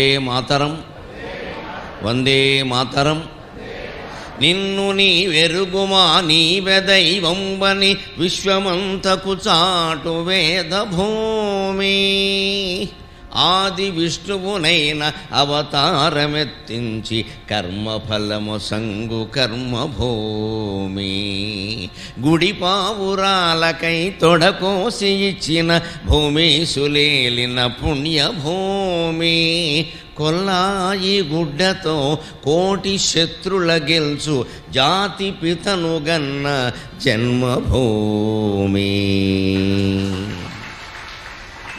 వందే మాతరం? వందే మాతరం. నిన్ను నీ వెరుగుమా నీవె దైవంబని విశ్వమంతకు చాటు వేద భూమి ఆది విష్ణువునైన అవతారమెత్తించి కర్మఫలము సంగు కర్మభూమి. గుడిపావురాలకై తొడకోసి ఇచ్చిన భూమి సులేలిన పుణ్యభూమి. కొల్లాయి గుడ్డతో కోటి శత్రుల గెల్చు జాతి పితను గన్న జన్మభూమి.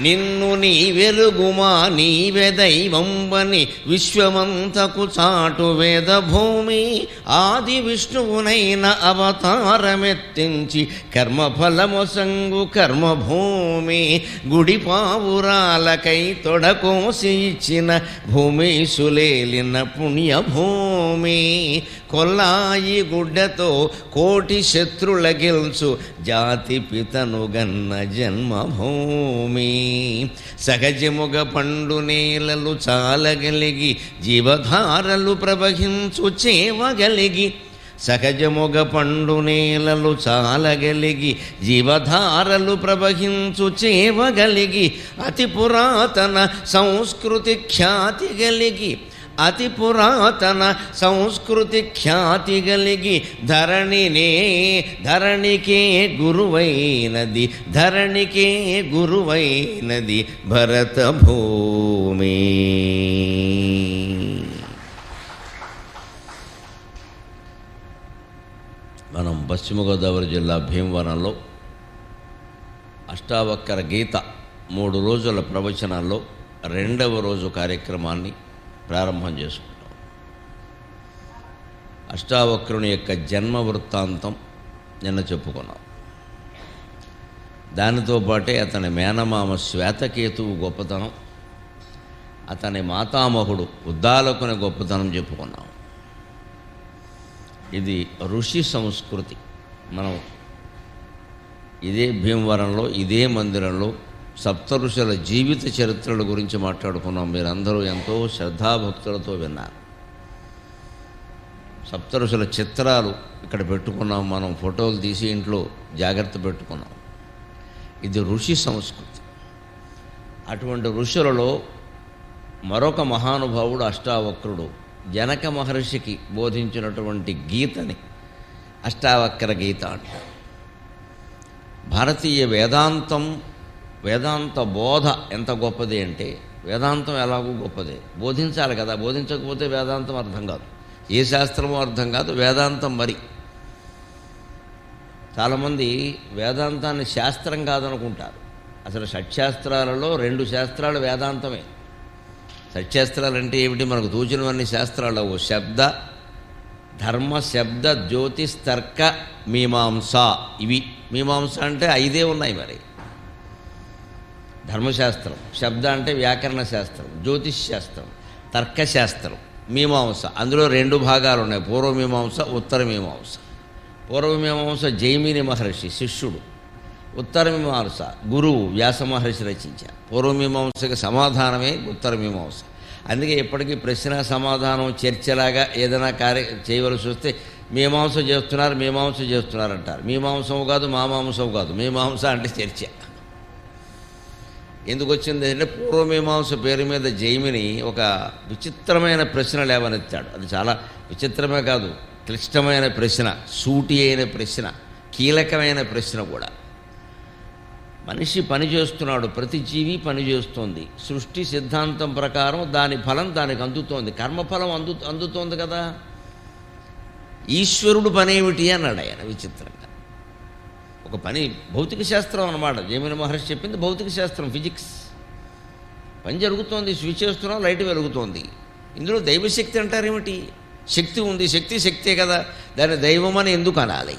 నిన్ను నీ వెలుగుమా నీవే దైవంబని విశ్వమంతకు చాటు వేద భూమి. ఆది విష్ణువునైన అవతారమెత్తించి కర్మఫలము సంగు కర్మభూమి. గుడి పావురాలకై తొడకోసి ఇచ్చిన భూమి సులేలిన పుణ్యభూమి. కొల్లాయి గుడ్డతో కోటి శత్రుల గెల్చు జాతి పితను గన్న జన్మభూమి. సహజముగ పండు నేలలు చాలగలిగి జీవధారలు ప్రవహించు చేవగలిగి సహజముగ పండు నేలలు చాలగలిగి జీవధారలు ప్రవహించు చేవగలిగి అతి పురాతన సంస్కృతి ఖ్యాతి గలిగి అతి పురాతన సంస్కృతి ఖ్యాతి కలిగి ధరణినే ధరణికే గురువైనది ధరణికే గురువైనది భరత భూమి మనం పశ్చిమ గోదావరి జిల్లా భీమవరంలో అష్టావక్కర గీత మూడు రోజుల ప్రవచనాల్లో రెండవ రోజు కార్యక్రమాన్ని ప్రారంభం చేసుకుంటాం. అష్టావక్రుని యొక్క జన్మ వృత్తాంతం నిన్న చెప్పుకున్నాం. దానితో పాటే అతని మేనమామ శ్వేతకేతువు గొప్పతనం అతని మాతామహుడు ఉద్దాలకుని గొప్పతనం చెప్పుకున్నాం. ఇది ఋషి సంస్కృతి. మనం ఇదే భీమవరంలో ఇదే మందిరంలో సప్తరుషుల జీవిత చరిత్రల గురించి మాట్లాడుకున్నాం. మీరందరూ ఎంతో శ్రద్ధాభక్తులతో విన్నారు. సప్తరుషుల చిత్రాలు ఇక్కడ పెట్టుకున్నాం. మనం ఫోటోలు తీసి ఇంట్లో జాగ్రత్త పెట్టుకున్నాం. ఇది ఋషి సంస్కృతి. అటువంటి ఋషులలో మరొక మహానుభావుడు అష్టావక్రుడు. జనక మహర్షికి బోధించినటువంటి గీతని అష్టావక్ర గీత అంటారు. భారతీయ వేదాంతం వేదాంత బోధ ఎంత గొప్పది అంటే వేదాంతం ఎలాగో గొప్పదే. బోధించాలి కదా బోధించకపోతే వేదాంతం అర్థం కాదు. ఏ శాస్త్రము అర్థం కాదు వేదాంతం మరి. చాలామంది వేదాంతాన్ని శాస్త్రం కాదనుకుంటారు. అసలు షట్శాస్త్రాలలో రెండు శాస్త్రాలు వేదాంతమే. షట్శాస్త్రాలు అంటే ఏమిటి? మనకు తోచినవన్నీ శాస్త్రాలు. ఓ శబ్ద ధర్మ శబ్ద జ్యోతిస్తర్క మీమాంస. ఇవి మీమాంస అంటే ఐదే ఉన్నాయి మరి. ధర్మశాస్త్రం. శబ్ద అంటే వ్యాకరణ శాస్త్రం జ్యోతిష్ శాస్త్రం తర్కశాస్త్రం మీమాంస. అందులో రెండు భాగాలు ఉన్నాయి పూర్వమీమాంస ఉత్తర మీమాంస. పూర్వమీమాంస జైమిని మహర్షి శిష్యుడు. ఉత్తర మీమాంస గురువు వ్యాస మహర్షి రచించారు. పూర్వమీమాంసకి సమాధానమే ఉత్తర మీమాంస. అందుకే ఇప్పటికీ ప్రశ్న సమాధానం చర్చలాగా ఏదైనా కార్య చేయవలసి వస్తే మీమాంస చేస్తున్నారు మీమాంస చేస్తున్నారు అంటారు. మీమాంసము కాదు మామాంసం కాదు. మీమాంస అంటే చర్చ. ఎందుకు వచ్చింది అంటే పూర్వమీమాంస పేరు మీద జైమిని ఒక విచిత్రమైన ప్రశ్న లేవనెత్తాడు. అది చాలా విచిత్రమే కాదు క్లిష్టమైన ప్రశ్న సూటి అయిన ప్రశ్న కీలకమైన ప్రశ్న కూడా. మనిషి పని చేస్తున్నాడు ప్రతి జీవి పని సృష్టి సిద్ధాంతం ప్రకారం దాని ఫలం దానికి అందుతోంది. కర్మఫలం అందు అందుతోంది కదా. ఈశ్వరుడు పనేమిటి అన్నాడు ఆయన విచిత్రంగా. ఒక పని భౌతిక శాస్త్రం అన్నమాట. జేమిని మహర్షి చెప్పింది భౌతిక శాస్త్రం ఫిజిక్స్. పని జరుగుతోంది స్విచ్ చేస్తున్నాం లైట్ వెలుగుతోంది. ఇందులో దైవశక్తి అంటారేమిటి? శక్తి ఉంది శక్తి శక్తే కదా. దాన్ని దైవం అని ఎందుకు అనాలి?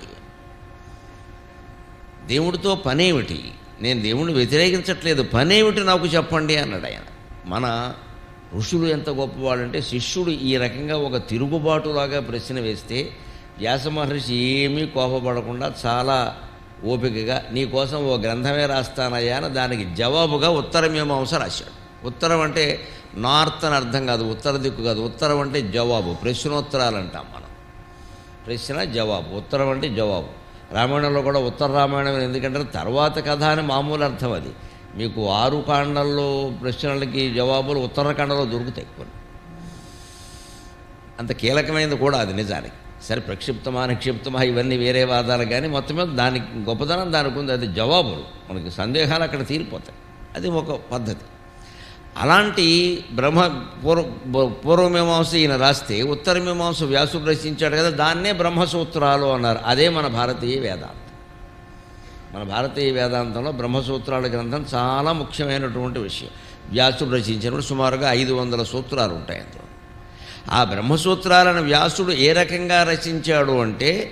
దేవుడితో పనేమిటి? నేను దేవుణ్ణి వ్యతిరేకించట్లేదు. పనేమిటి నాకు చెప్పండి అన్నాడు ఆయన. మన ఋషులు ఎంత గొప్పవాళ్ళంటే శిష్యుడు ఈ రకంగా ఒక తిరుగుబాటులాగా ప్రశ్న వేస్తే వ్యాస మహర్షి ఏమీ కోపపడకుండా చాలా ఓపికగా నీకోసం ఓ గ్రంథమే రాస్తానయ్యా అని దానికి జవాబుగా ఉత్తరమీమాంస రాశాడు. ఉత్తరం అంటే నార్త్ అని అర్థం కాదు ఉత్తర దిక్కు కాదు. ఉత్తరం అంటే జవాబు ప్రశ్నోత్తరాలు అంటాం మనం. ప్రశ్న జవాబు ఉత్తరం అంటే జవాబు. రామాయణంలో కూడా ఉత్తర రామాయణం ఎందుకంటే తర్వాత కథ అని మామూలు అర్థం అది. మీకు ఆరు కాండల్లో ప్రశ్నలకి జవాబులు ఉత్తరాఖండలో దొరుకుతాయి కొన్ని. అంత కీలకమైనది కూడా అది నిజానికి. సరే ప్రక్షిప్తమా నిక్షిప్తమా ఇవన్నీ వేరే వాదాలు కానీ మొత్తం మీద దానికి గొప్పతనం దానికి ఉంది అది జవాబులు. మనకి సందేహాలు అక్కడ తీరిపోతాయి. అది ఒక పద్ధతి. అలాంటి బ్రహ్మ పూర్వ పూర్వమీమాంస ఈయన రాస్తే ఉత్తర మీమాంస వ్యాసుడు రచించాడు కదా దాన్నే బ్రహ్మసూత్రాలు అన్నారు. అదే మన భారతీయ వేదాంతం. మన భారతీయ వేదాంతంలో బ్రహ్మసూత్రాల గ్రంథం చాలా ముఖ్యమైనటువంటి విషయం. వ్యాసుడు రచించినప్పుడు సుమారుగా ఐదు వందల సూత్రాలు ఉంటాయి అందులో. ఆ బ్రహ్మసూత్రాలను వ్యాసుడు ఏ రకంగా రచించాడు అంటే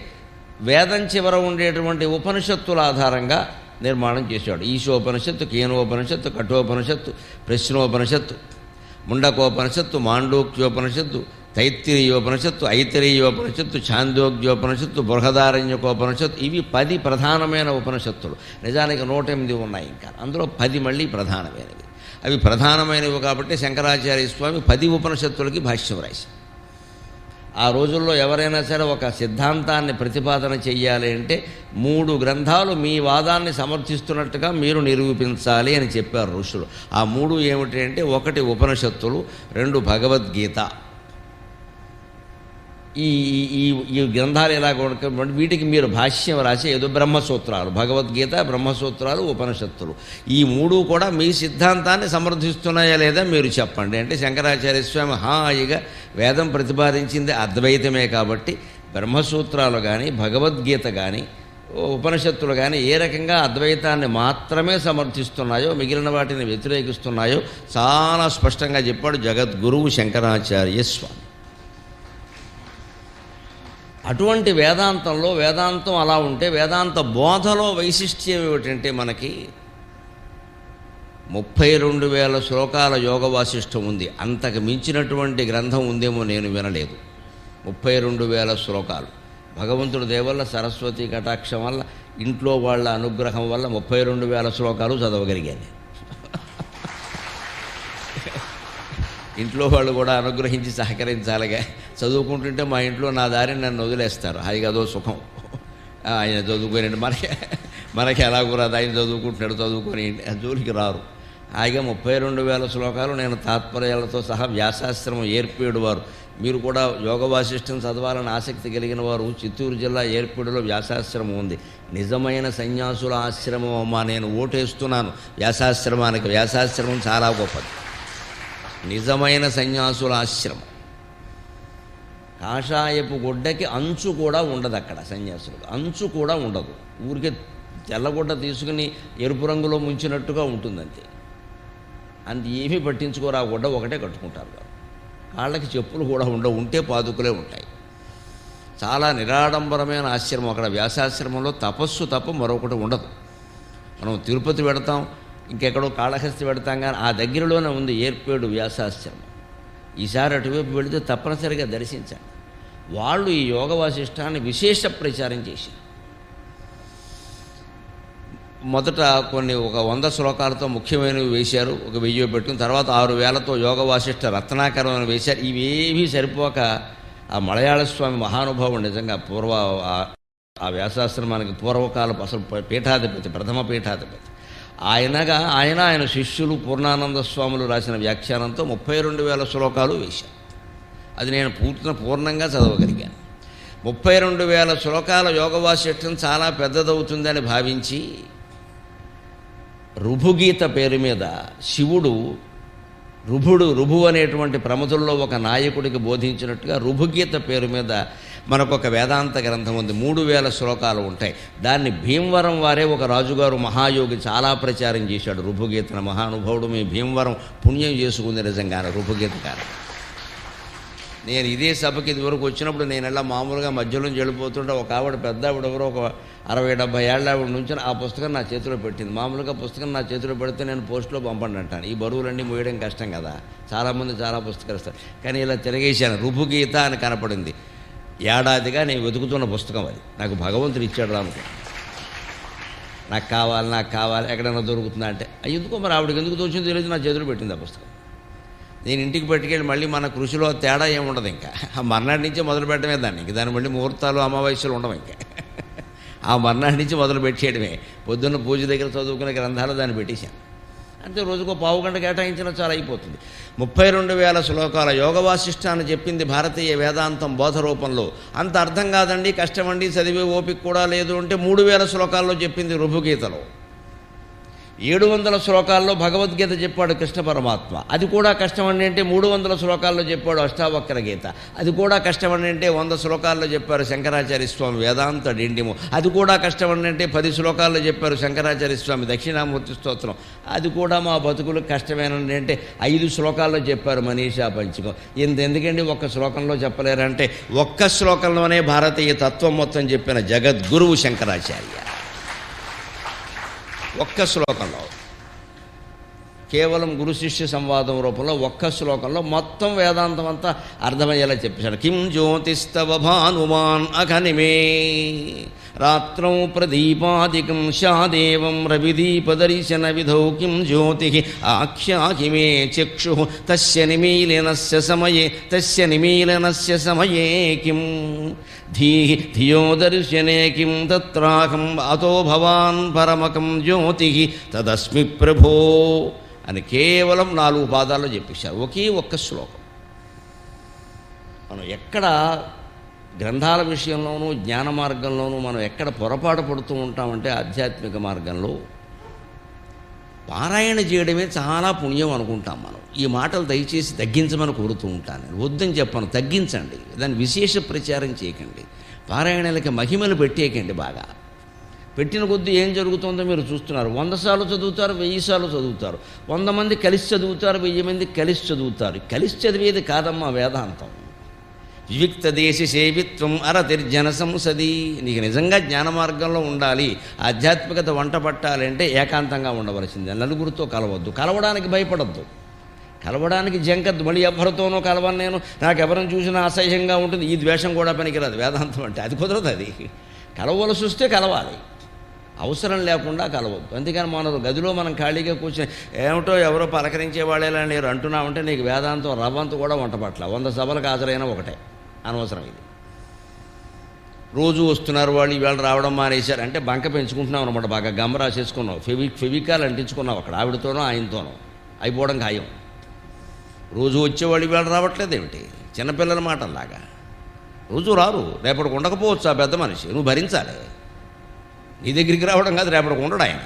వేదం చివర ఉండేటువంటి ఉపనిషత్తుల ఆధారంగా నిర్మాణం చేశాడు. ఈశోపనిషత్తు కీనోపనిషత్తు కఠోపనిషత్తు ప్రశ్నోపనిషత్తు ముండకోపనిషత్తు మాండూక్యోపనిషత్తు తైత్తిరీయోపనిషత్తు ఐతిరీయోపనిషత్తు ఛాందోగ్యోపనిషత్తు బృహదారణ్యకోపనిషత్తు ఇవి పది ప్రధానమైన ఉపనిషత్తులు. నిజానికి నూట ఎనిమిది ఉన్నాయి ఇంకా. అందులో పది మళ్ళీ ప్రధానమైనవి. అవి ప్రధానమైనవి కాబట్టి శంకరాచార్య స్వామి పది ఉపనిషత్తులకి భాష్యం రాసి. ఆ రోజుల్లో ఎవరైనా సరే ఒక సిద్ధాంతాన్ని ప్రతిపాదన చెయ్యాలి అంటే మూడు గ్రంథాలు మీ వాదాన్ని సమర్థిస్తున్నట్టుగా మీరు నిరూపించాలి అని చెప్పారు ఋషులు. ఆ మూడు ఏమిటి అంటే ఒకటి ఉపనిషత్తులు రెండు భగవద్గీత. ఈ ఈ- ఈ ఈ గ్రంథాలు ఎలా కొనుక్కోమంటే వీటికి మీరు భాష్యం రాసి ఏదో బ్రహ్మసూత్రాలు భగవద్గీత బ్రహ్మసూత్రాలు ఉపనిషత్తులు. ఈ మూడు కూడా మీ సిద్ధాంతాన్ని సమర్థిస్తున్నాయా లేదా మీరు చెప్పండి. అంటే శంకరాచార్య స్వామి హాయిగా వేదం ప్రతిపాదించింది అద్వైతమే కాబట్టి బ్రహ్మసూత్రాలు కానీ భగవద్గీత కానీ ఉపనిషత్తులు కానీ ఏ రకంగా అద్వైతాన్ని మాత్రమే సమర్థిస్తున్నాయో మిగిలిన వాటిని వ్యతిరేకిస్తున్నాయో చాలా స్పష్టంగా చెప్పాడు జగద్గురువు శంకరాచార్య స్వామి. అటువంటి వేదాంతంలో వేదాంతం అలా ఉంటే వేదాంత బోధలో వైశిష్ట్యం ఏమిటంటే మనకి ముప్పై రెండు వేల శ్లోకాల యోగ వాసిష్టం ఉంది. అంతకు మించినటువంటి గ్రంథం ఉందేమో నేను వినలేదు. ముప్పై రెండు వేల శ్లోకాలు. భగవంతుడి దేవల్ల సరస్వతి కటాక్షం వల్ల ఇంట్లో వాళ్ళ అనుగ్రహం వల్ల ముప్పై రెండు వేల శ్లోకాలు చదవగలిగాను ఇంట్లో వాళ్ళు కూడా అనుగ్రహించి సహకరించాలిగా. చదువుకుంటుంటే మా ఇంట్లో నా దారిని నన్ను వదిలేస్తారు. అది కదో సుఖం ఆయన చదువుకొని మనకి మనకి ఎలా కూరదు? ఆయన చదువుకుంటున్నాడు చదువుకొని జోలికి రారు. హాయిగా ముప్పై రెండు వేల శ్లోకాలు నేను తాత్పర్యాలతో సహా వ్యాసాశ్రమం ఏర్పేడు వారు. మీరు కూడా యోగ వాసిష్టం చదవాలని ఆసక్తి కలిగిన వారు చిత్తూరు జిల్లా ఏర్పేడులో వ్యాసాశ్రమం ఉంది. నిజమైన సన్యాసుల ఆశ్రమం అమ్మా నేను ఓటేస్తున్నాను. వ్యాసాశ్రమానికి వ్యాసాశ్రమం చాలా గొప్పది. నిజమైన సన్యాసుల ఆశ్రమం. కాషాయపు గుడ్డకి అంచు కూడా ఉండదు అక్కడ సన్యాసులకు. అంచు కూడా ఉండదు. ఊరికే తెల్లగుడ్డ తీసుకుని ఎరుపు రంగులో ముంచినట్టుగా ఉంటుందంతే. అంత ఏమీ పట్టించుకోరు. ఆ గుడ్డ ఒకటే కట్టుకుంటారు వారు కాళ్ళకి చెప్పులు కూడా ఉండవు. ఉంటే పాదుకులే ఉంటాయి. చాలా నిరాడంబరమైన ఆశ్రమం. అక్కడ వ్యాసాశ్రమంలో తపస్సు తప్ప మరొకటి ఉండదు. మనం తిరుపతి పెడతాం ఇంకెక్కడో కాళహస్తి పెడతాం కానీ ఆ దగ్గరలోనే ఉంది ఏర్పేడు వ్యాసాశ్రమం. ఈసారి అటువైపు వెళితే తప్పనిసరిగా దర్శించండి వాళ్ళు ఈ యోగ వాసిష్టాన్ని విశేష ప్రచారం చేశారు. మొదట కొన్ని ఒక వంద శ్లోకాలతో ముఖ్యమైనవి వేశారు ఒక వెయ్యి పెట్టుకుని తర్వాత ఆరు వేలతో యోగ వాసిష్ట రత్నాకరం అని వేశారు. ఇవేవీ సరిపోక ఆ మలయాళ స్వామి మహానుభావుడు నిజంగా పూర్వ ఆ- ఆ వ్యాసాశ్రమానికి పూర్వకాలపు అసలు పీఠాధిపతి ప్రథమ పీఠాధిపతి. ఆయనగా ఆయన ఆయన శిష్యులు పూర్ణానంద స్వాములు రాసిన వ్యాఖ్యానంతో ముప్పై రెండు వేల శ్లోకాలు వేశాను అది నేను పూర్తిన పూర్ణంగా చదవగలిగాను. ముప్పై రెండు వేల శ్లోకాల యోగవాసిష్టం చాలా పెద్దదవుతుందని భావించి రుభుగీత పేరు మీద శివుడు రుభుడు రుభు అనేటువంటి ప్రముఖుల్లో ఒక నాయకుడికి బోధించినట్టుగా రుభుగీత పేరు మీద మనకు ఒక వేదాంత గ్రంథం ఉంది. మూడు వేల శ్లోకాలు ఉంటాయి. దాన్ని భీమవరం వారే ఒక రాజుగారు మహాయోగి చాలా ప్రచారం చేశాడు. రుభుగీతను మహానుభావుడు మీ భీమవరం పుణ్యం చేసుకుంది నిజంగానే రుభుగీత గారు. నేను ఇదే సభకి ఇదివరకు వచ్చినప్పుడు నేను ఎలా మామూలుగా మధ్యలో వెళ్ళిపోతుంటే ఒక ఆవిడ పెద్ద ఆవిడ ఎవరో ఒక అరవై డెబ్బై ఏళ్ళ ఆవిడ నుంచి ఆ పుస్తకం నా చేతిలో పెట్టింది. మామూలుగా పుస్తకం నా చేతిలో పెడితే నేను పోస్ట్లో పంపండి అంటాను. ఈ బరువులన్నీ మోయడం కష్టం కదా. చాలామంది చాలా పుస్తకాలు ఇస్తారు. కానీ ఇలా తిరగేశాను. రుభుగీత అని కనపడింది. ఏడాదిగా నేను వెతుకుతున్న పుస్తకం అది. నాకు భగవంతుడు ఇచ్చాడు రానుకో నాకు కావాలి నాకు కావాలి ఎక్కడైనా దొరుకుతుందా అంటే ఎందుకో మరి ఆవిడకి ఎందుకు తోచింది తెలియదు. నా చేతిలో పెట్టింది ఆ పుస్తకం. నేను ఇంటికి పట్టుకెళ్ళి మళ్ళీ మన కృషిలో తేడా ఏముండదు ఇంకా. ఆ మర్నాటి నుంచే మొదలు పెట్టడమే దాన్ని. ఇంక దాని మళ్ళీ ముహూర్తాలు అమావాస్యలు ఉండవు ఇంకా. ఆ మర్నాటి నుంచి మొదలు పెట్టేయడమే. పొద్దున్న పూజ దగ్గర చదువుకునే గ్రంథాలు దాన్ని పెట్టేశాను. అంటే రోజుకో పావు గంట కేటాయించినా చాలా అయిపోతుంది. ముప్పై రెండు వేల శ్లోకాల యోగ వాసిష్టాన్ని చెప్పింది భారతీయ వేదాంతం బోధ రూపంలో. అంత అర్థం కాదండి కష్టమండి చదివే ఓపిక కూడా లేదు అంటే మూడు వేల శ్లోకాల్లో చెప్పింది రుభుగీతలో. ఏడు వందల శ్లోకాల్లో భగవద్గీత చెప్పాడు కృష్ణ పరమాత్మ. అది కూడా కష్టమండి అంటే మూడు వందల శ్లోకాల్లో చెప్పాడు అష్టావక్ర గీత. అది కూడా కష్టమండి అంటే వంద శ్లోకాల్లో చెప్పారు శంకరాచార్య స్వామి వేదాంత డిండిము. అది కూడా కష్టమండి అంటే పది శ్లోకాల్లో చెప్పారు శంకరాచార్య స్వామి దక్షిణామూర్తి స్తోత్రం. అది కూడా మా బతుకులు కష్టమేనండి అంటే ఐదు శ్లోకాల్లో చెప్పారు మనీషా పంచకం. ఇంత ఎందుకండి ఒక్క శ్లోకంలో చెప్పలేరంటే ఒక్క శ్లోకంలోనే భారతీయ తత్వం మొత్తం చెప్పిన జగద్గురువు శంకరాచార్య. ఒక్క శ్లోకంలో. కేవలం గురు శిష్య సంవాదం రూపంలో ఒక్క శ్లోకంలో మొత్తం వేదాంతం అంతా అర్థమయ్యేలా చెప్పేశాడు. కిం జ్యోతిస్తవ భానుమాన్ అఘనిమే రాత్రౌ ప్రదీపాదికం శాదేవం రవిదీపదర్శన విధౌ కిం జ్యోతి ఆఖ్యాకి మే చక్షు తస్య నిమీలనస్య సమయే తస్య నిమీలనస్య సమయే కిం ధీ ధియో దర్శనే కిం తత్రాహం అతో భవాన్ పరమకం జ్యోతి తదస్మి ప్రభో అని కేవలం నాలుగు పాదాల్లో చెప్పేశారు. ఒకే ఒక్క శ్లోకం. మనం ఎక్కడ గ్రంథాల విషయంలోనూ జ్ఞాన మార్గంలోనూ మనం ఎక్కడ పొరపాటు పడుతూ ఉంటామంటే ఆధ్యాత్మిక మార్గంలో పారాయణ చేయడమే చాలా పుణ్యం అనుకుంటాం మనం. ఈ మాటలు దయచేసి తగ్గించమని కోరుతూ ఉంటాను. వద్దని చెప్పను. తగ్గించండి. దాన్ని విశేష ప్రచారం చేయకండి. పారాయణలకి మహిమలు పెట్టేయకండి బాగా. పెట్టిన కొద్దీ ఏం జరుగుతుందో మీరు చూస్తున్నారు. వంద సార్లు చదువుతారు వెయ్యి సార్లు చదువుతారు. వంద మంది కలిసి చదువుతారు వెయ్యి మంది కలిసి చదువుతారు. కలిసి చదివేది కాదమ్మా వేదాంతం. వివిక్త దేశ సేవిత్వం అరతిర్జన సంసది. నీకు నిజంగా జ్ఞాన మార్గంలో ఉండాలి ఆధ్యాత్మికత వంట పట్టాలంటే ఏకాంతంగా ఉండవలసిందే. నలుగురితో కలవద్దు. కలవడానికి భయపడద్దు. కలవడానికి జంకద్దు. మళ్ళీ ఎవరితోనో కలవను నేను. నాకు ఎవరిని చూసినా అసహ్యంగా ఉంటుంది. ఈ ద్వేషం కూడా పనికిరాదు. వేదాంతం అంటే అది కుదరదు అది. కలవలసి వస్తే కలవాలి. అవసరం లేకుండా కలవద్దు. అందుకని మన గదిలో మనం ఖాళీగా కూర్చొని ఏమిటో ఎవరో పలకరించే వాళ్ళేలా నేను అంటున్నామంటే నీకు వేదాంతం రవ్వంత కూడా వంట పట్ల. వంద సభలకు హాజరైన ఒకటే. అనవసరం ఇది రోజు వస్తున్నారు వాళ్ళు ఈవేళ రావడం మానేశారు. అంటే బంక పెంచుకుంటున్నాం అనమాట బాగా గమ్మ రాసేసుకున్నావు. ఫెవి ఫెవికాల్ అంటించుకున్నావు అక్కడ ఆవిడతోనో ఆయనతోనో. అయిపోవడం ఖాయం. రోజు వచ్చేవాళ్ళు ఈవేళ రావట్లేదు ఏమిటి చిన్నపిల్లల మాటల్లాగా. రోజు రారు రేపటికి ఉండకపోవచ్చు ఆ పెద్ద మనిషి? నువ్వు భరించాలి. నీ దగ్గరికి రావడం కాదు రేపటికి ఉండడు ఆయన.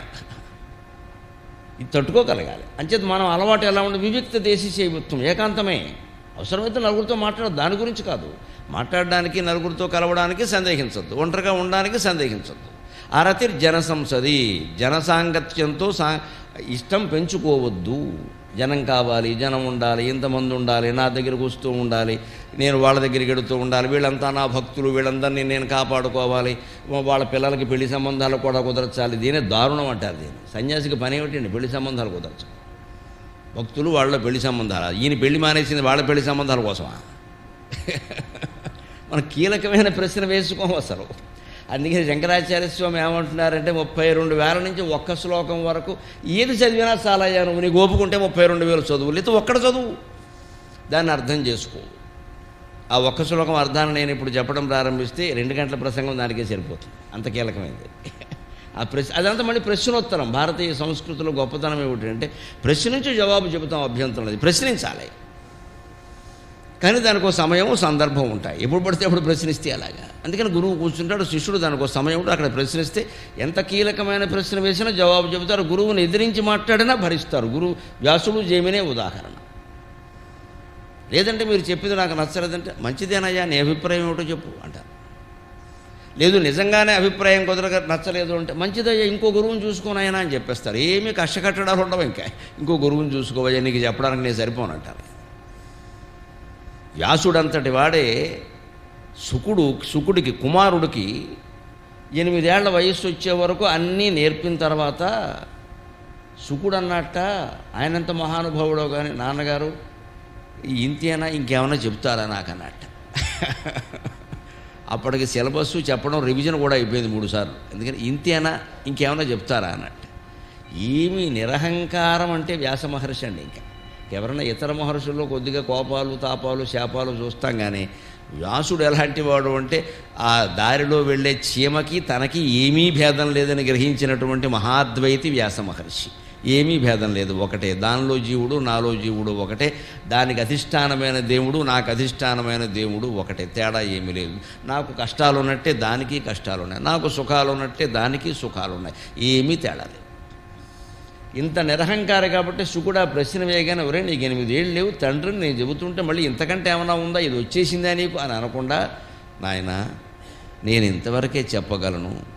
ఇది తట్టుకోగలగాలి. అంచేది మనం అలవాటు ఎలా ఉండి వివిక్త దేశీ సేవిత్వం ఏకాంతమే. అవసరమైతే నలుగురితో మాట్లాడదు దాని గురించి కాదు. మాట్లాడడానికి నలుగురితో కలవడానికి సందేహించద్దు. ఒంటరిగా ఉండడానికి సందేహించద్దు. అరతిర్ జనసంసది. జనసాంగత్యంతో సా ఇష్టం పెంచుకోవద్దు. జనం కావాలి జనం ఉండాలి ఇంతమంది ఉండాలి నా దగ్గరకు వస్తూ ఉండాలి నేను వాళ్ళ దగ్గరికి వెడుతూ ఉండాలి వీళ్ళంతా నా భక్తులు వీళ్ళందరినీ నేను కాపాడుకోవాలి వాళ్ళ పిల్లలకి పెళ్ళి సంబంధాలు కూడా కుదరచాలి. దీనే దారుణం అంటారు దీన్ని. సన్యాసికి పని ఏమిటండి? పెళ్ళి సంబంధాలు కుదరచు భక్తులు వాళ్ళ పెళ్ళి సంబంధాలు. ఈయన పెళ్ళి మానేసింది వాళ్ళ పెళ్ళి సంబంధాల కోసమా? మన కీలకమైన ప్రశ్న వేసుకోం అసలు. అందుకని శంకరాచార్య స్వామి ఏమంటున్నారంటే ముప్పై రెండు వేల నుంచి ఒక్క శ్లోకం వరకు ఏది చదివినా చాలా అయ్యా నువ్వు నీకు ఓపుకుంటే ముప్పై రెండు వేలు చదువు. లేదా ఒక్కడ చదువు. దాన్ని అర్థం చేసుకో. ఆ ఒక్క శ్లోకం అర్థాన్ని నేను ఇప్పుడు చెప్పడం ప్రారంభిస్తే రెండు గంటల ప్రసంగం దానికే సరిపోతుంది. అంత కీలకమైంది. ఆ ప్రశ్న అదంతా మళ్ళీ ప్రశ్నోత్తరం. భారతీయ సంస్కృతిలో గొప్పతనం ఏమిటంటే ప్రశ్నించి జవాబు చెబుతాం అభ్యంతరం లేదు. ప్రశ్నించాలి. కానీ దానికో సమయం సందర్భం ఉంటాయి. ఎప్పుడు పడితే అప్పుడు ప్రశ్నిస్తే అలాగా. అందుకని గురువు కూర్చుంటాడు శిష్యుడు దానికో సమయం ఉంటుంది అక్కడ ప్రశ్నిస్తే ఎంత కీలకమైన ప్రశ్న వేసినా జవాబు చెబుతారు. గురువుని ఎదిరించి మాట్లాడినా భరిస్తారు. గురువు వ్యాసుడు జేమినే ఉదాహరణ. లేదంటే మీరు చెప్పింది నాకు నచ్చలేదంటే మంచిదేనయ్యా నీ అభిప్రాయం ఏమిటో చెప్పు అంటారు. లేదు నిజంగానే అభిప్రాయం కుదరక నచ్చలేదు అంటే మంచిదయ్యా ఇంకో గురువుని చూసుకోనైనా అని చెప్పేస్తారు. ఏమీ కష్టకట్టడాలు ఉండవు ఇంకా. ఇంకో గురువుని చూసుకోవయ్యా నీకు చెప్పడానికి నేను సరిపోనంటారు. వ్యాసుడంతటి వాడే సుకుడు సుకుడికి కుమారుడికి ఎనిమిదేళ్ళ వయస్సు వచ్చే వరకు అన్నీ నేర్పిన తర్వాత సుకుడు అన్నట్ట ఆయనంత మహానుభావుడో కానీ నాన్నగారు ఇంతేనా ఇంకేమైనా చెప్తారా నాకు అన్నట్ట అప్పటికి సిలబస్ చెప్పడం రివిజన్ కూడా అయిపోయింది మూడు సార్లు ఎందుకని ఇంతేనా? ఇంకేమైనా చెప్తారా అన్నట్టు. ఏమి నిరహంకారం అంటే వ్యాస మహర్షి అండి ఇంకా. ఎవరైనా ఇతర మహర్షుల్లో కొద్దిగా కోపాలు తాపాలు శాపాలు చూస్తాం కానీ వ్యాసుడు ఎలాంటి వాడు అంటే ఆ దారిలో వెళ్ళే చీమకి తనకి ఏమీ భేదం లేదని గ్రహించినటువంటి మహాద్వైతి వ్యాస మహర్షి. ఏమీ భేదం లేదు. ఒకటే. దానిలో జీవుడు నాలో జీవుడు ఒకటే. దానికి అధిష్టానమైన దేవుడు నాకు అధిష్టానమైన దేవుడు ఒకటే. తేడా ఏమీ లేదు. నాకు కష్టాలు ఉన్నట్టే దానికి కష్టాలు ఉన్నాయి నాకు సుఖాలు ఉన్నట్టే దానికి సుఖాలు ఉన్నాయి ఏమీ తేడా లేదు. ఇంత నిరహంకారి కాబట్టి శుకుడు ఆ ప్రశ్న వేయగానే ఒరే నీకు ఎనిమిది ఏళ్ళు లేవు. తండ్రిని నేను చెబుతుంటే మళ్ళీ ఇంతకంటే ఏమైనా ఉందా? ఇది వచ్చేసిందా నీకు? అని అనకుండా నాయన నేను ఇంతవరకే చెప్పగలను.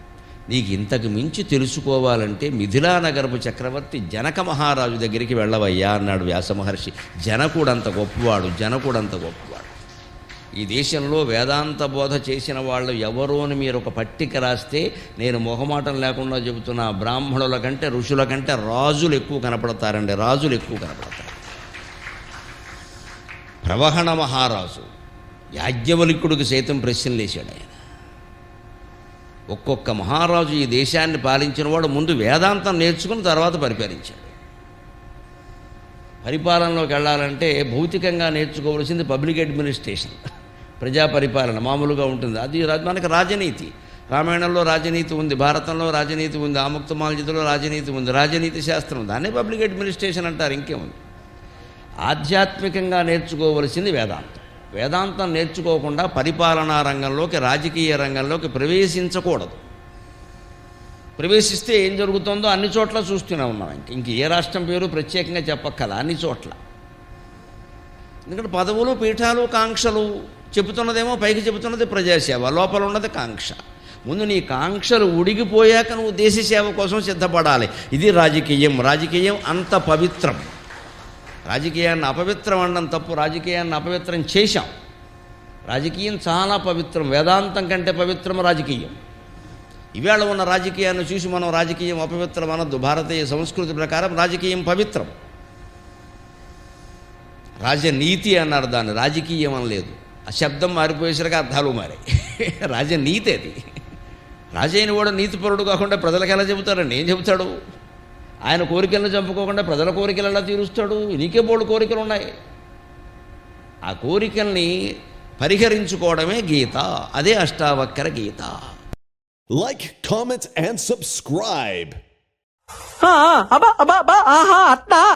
నీకు ఇంతకు మించి తెలుసుకోవాలంటే మిథిలా నగరపు చక్రవర్తి జనక మహారాజు దగ్గరికి వెళ్ళవయ్యా అన్నాడు వ్యాస మహర్షి. జనకుడంత గొప్పవాడు జనకుడంత గొప్పవాడు. ఈ దేశంలో వేదాంత బోధ చేసిన వాళ్ళు ఎవరో అని మీరు ఒక పట్టిక రాస్తే నేను మొహమాటం లేకుండా చెబుతున్న బ్రాహ్మణుల కంటే ఋషుల కంటే రాజులు ఎక్కువ కనపడతారండి రాజులు ఎక్కువ కనపడతారు. ప్రవహణ మహారాజు యాజ్ఞవలికుడికి సైతం ప్రశ్నలు వేశాడు ఆయన. ఒక్కొక్క మహారాజు ఈ దేశాన్ని పాలించిన వాడు ముందు వేదాంతం నేర్చుకుని తర్వాత పరిపాలించాడు. పరిపాలనలోకి వెళ్ళాలంటే భౌతికంగా నేర్చుకోవలసింది పబ్లిక్ అడ్మినిస్ట్రేషన్. ప్రజా పరిపాలన మామూలుగా ఉంటుంది. అది మనకి రాజనీతి. రామాయణంలో రాజనీతి ఉంది భారతంలో రాజనీతి ఉంది ఆముక్తమాలజిలో రాజనీతి ఉంది రాజనీతి శాస్త్రం దాన్నే పబ్లిక్ అడ్మినిస్ట్రేషన్ అంటారు ఇంకేముంది? ఆధ్యాత్మికంగా నేర్చుకోవలసింది వేదాంతం. వేదాంతం నేర్చుకోకుండా పరిపాలనా రంగంలోకి రాజకీయ రంగంలోకి ప్రవేశించకూడదు. ప్రవేశిస్తే ఏం జరుగుతుందో అన్ని చోట్ల చూస్తూనే ఉన్నాం. ఇంక ఇంక ఏ రాష్ట్రం పేరు ప్రత్యేకంగా చెప్పక్కల అన్ని చోట్ల. ఎందుకంటే పదవులు పీఠాలు కాంక్షలు చెబుతున్నదేమో పైకి చెబుతున్నది ప్రజాసేవ లోపల ఉన్నది కాంక్ష. ముందు నీ కాంక్షలు ఉడిగిపోయాక నువ్వు దేశ సేవ కోసం సిద్ధపడాలి. ఇది రాజకీయం రాజకీయం అంత పవిత్రం. రాజకీయాన్ని అపవిత్రం అనడం తప్పు రాజకీయాన్ని అపవిత్రం చేశాం. రాజకీయం చాలా పవిత్రం వేదాంతం కంటే పవిత్రం రాజకీయం. ఇవాళ ఉన్న రాజకీయాన్ని చూసి మనం రాజకీయం అపవిత్రం అనద్దు. భారతీయ సంస్కృతి ప్రకారం రాజకీయం పవిత్రం. రాజనీతి అన్నారు దాన్ని రాజకీయం అనలేదు. ఆ శబ్దం మారిపోయేసరికి అర్థాలు మారాయి. రాజనీతి అది. రాజైన వాడు నీతిపరుడు కాకుండా ప్రజలకు ఎలా చెబుతారండి ఏం చెబుతాడు. ఆయన కోరికలను చంపుకోకుండా ప్రజల కోరికలు ఎలా తీరుస్తాడు? నీకే బోడు కోరికలు ఉన్నాయి. ఆ కోరికల్ని పరిహరించుకోవడమే గీత. అదే అష్టావక్కర గీత. Like, comment, and subscribe. ఆ, అబ్బా అబ్బా అబ్బా ఆహా అట్నా